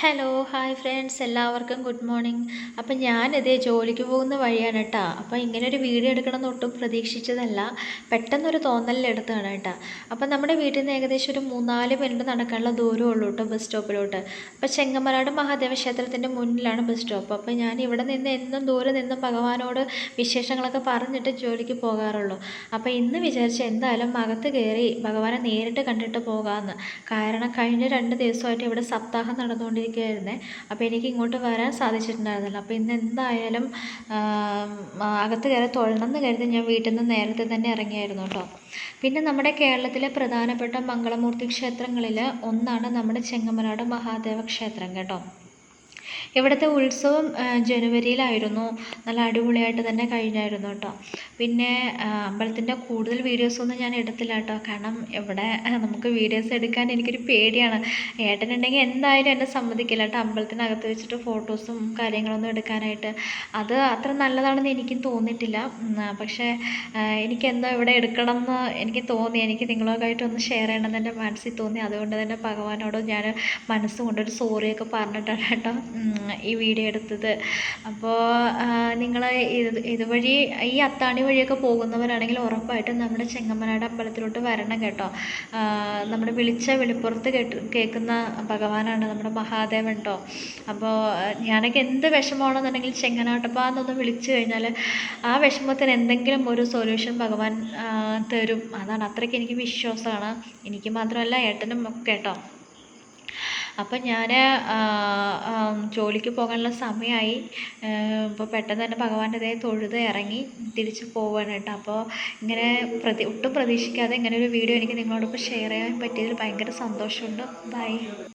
Hello hi friends എല്ലാവർക്കും good morning അപ്പം ഞാനിതേ ജോലിക്ക് പോകുന്ന വഴിയാണ് കേട്ടോ അപ്പം ഇങ്ങനെ ഒരു വീഡിയോ എടുക്കണം എന്ന് ഒട്ടും പ്രതീക്ഷിച്ചതല്ല. പെട്ടെന്നൊരു തോന്നലിലെടുത്തതാണ് കേട്ടോ അപ്പം നമ്മുടെ വീട്ടിൽ നിന്ന് ഏകദേശം ഒരു മൂന്നാൽ മിനിറ്റ് നടക്കാനുള്ള ദൂരമേ ഉള്ളൂ കേട്ടോ ബസ് സ്റ്റോപ്പിലോട്ട് അപ്പം ചെങ്ങമനാട് മഹാദേവ ക്ഷേത്രത്തിന്റെ മുന്നിലാണ് ബസ് സ്റ്റോപ്പ് അപ്പം ഞാൻ ഇവിടെ നിന്ന് എന്നും ദൂരെ നിന്നും ഭഗവാനോട് വിശേഷങ്ങളൊക്കെ പറഞ്ഞിട്ട് ജോലിക്ക് പോകാറുള്ളൂ. അപ്പം ഇന്ന് വിചാരിച്ച് എന്തായാലും അകത്ത് കയറി ഭഗവാനെ നേരിട്ട് കണ്ടിട്ട് പോകാമെന്ന് കാരണം കഴിഞ്ഞ രണ്ട് ദിവസമായിട്ട് ഇവിടെ സപ്താഹം നടന്നുകൊണ്ടിരിക്കും ഇരിക്കുകയായിരുന്നേ അപ്പോൾ എനിക്ക് ഇങ്ങോട്ട് വരാൻ സാധിച്ചിട്ടുണ്ടായിരുന്നില്ല. അപ്പോൾ ഇന്ന് എന്തായാലും അകത്ത് കയറി തൊഴണം എന്ന് കരുതി ഞാൻ വീട്ടിൽ നിന്ന് നേരത്തെ തന്നെ ഇറങ്ങിയായിരുന്നു കേട്ടോ. പിന്നെ നമ്മുടെ കേരളത്തിലെ പ്രധാനപ്പെട്ട മംഗളമൂർത്തി ക്ഷേത്രങ്ങളിൽ ഒന്നാണ് നമ്മുടെ ചെങ്ങമനാട് മഹാദേവ ക്ഷേത്രം കേട്ടോ. ഇവിടുത്തെ ഉത്സവം ജനുവരിയിലായിരുന്നു. നല്ല അടിപൊളിയായിട്ട് തന്നെ കഴിഞ്ഞായിരുന്നു കേട്ടോ. പിന്നെ അമ്പലത്തിന്റെ കൂടുതൽ വീഡിയോസൊന്നും ഞാൻ എടുത്തില്ല കേട്ടോ. കാരണം ഇവിടെ നമുക്ക് വീഡിയോസ് എടുക്കാൻ എനിക്കൊരു പേടിയാണ്. ഏട്ടനുണ്ടെങ്കിൽ എന്തായാലും എന്നെ സമ്മതിക്കില്ല കേട്ടോ. അമ്പലത്തിനകത്ത് വെച്ചിട്ട് ഫോട്ടോസും കാര്യങ്ങളൊന്നും എടുക്കാനായിട്ട്. അത് അത്ര നല്ലതാണെന്ന് എനിക്കും തോന്നിയിട്ടില്ല. പക്ഷേ എനിക്കെന്തോ ഇവിടെ എടുക്കണം എന്ന് എനിക്ക് തോന്നി. എനിക്ക് നിങ്ങളുമായിട്ട് ഒന്ന് ഷെയർ ചെയ്യണമെന്ന് എന്റെ മനസ്സിൽ തോന്നി. അതുകൊണ്ട് തന്നെ ഭഗവാനോട് ഞാൻ മനസ്സുകൊണ്ടൊരു സോറിയൊക്കെ പറഞ്ഞിട്ടാണ് കേട്ടോ. ഈ വീഡിയോ എടുത്തത്. അപ്പോൾ നിങ്ങൾ ഇത് ഇതുവഴി ഈ അത്താണി വഴിയൊക്കെ പോകുന്നവരാണെങ്കിൽ ഉറപ്പായിട്ടും നമ്മുടെ ചെങ്ങമ്മനാട് അമ്പലത്തിലോട്ട് വരണം കേട്ടോ. നമ്മുടെ വിളിച്ച വെളിപ്പുറത്ത് കേട്ട് കേൾക്കുന്ന ഭഗവാനാണ് നമ്മുടെ മഹാദേവൻ കേട്ടോ അപ്പോൾ ഞാനൊക്കെ എന്ത് വിഷമമാണെന്നുണ്ടെങ്കിൽ ചെങ്ങനാട്ടപ്പ എന്നൊന്ന് വിളിച്ചു കഴിഞ്ഞാൽ ആ വിഷമത്തിന് എന്തെങ്കിലും ഒരു സൊല്യൂഷൻ ഭഗവാൻ തരും. അതാണ് അത്രയ്ക്ക് എനിക്ക് വിശ്വാസമാണ്. എനിക്ക് മാത്രമല്ല ഏട്ടനും ഒക്കെ കേട്ടോ അപ്പം ഞാൻ ജോലിക്ക് പോകാനുള്ള സമയമായി അപ്പോൾ പെട്ടെന്ന് തന്നെ ഭഗവാന്റെ ദേ തൊഴുത് ഇറങ്ങി തിരിച്ച് പോവാണ് കേട്ടോ. അപ്പോൾ ഇങ്ങനെ പ്രതി ഒട്ടും പ്രതീക്ഷിക്കാതെ ഇങ്ങനെ ഒരു വീഡിയോ എനിക്ക് നിങ്ങളോടൊപ്പം ഷെയർ ചെയ്യാൻ പറ്റിയതിൽ ഭയങ്കര സന്തോഷമുണ്ട്. ബൈ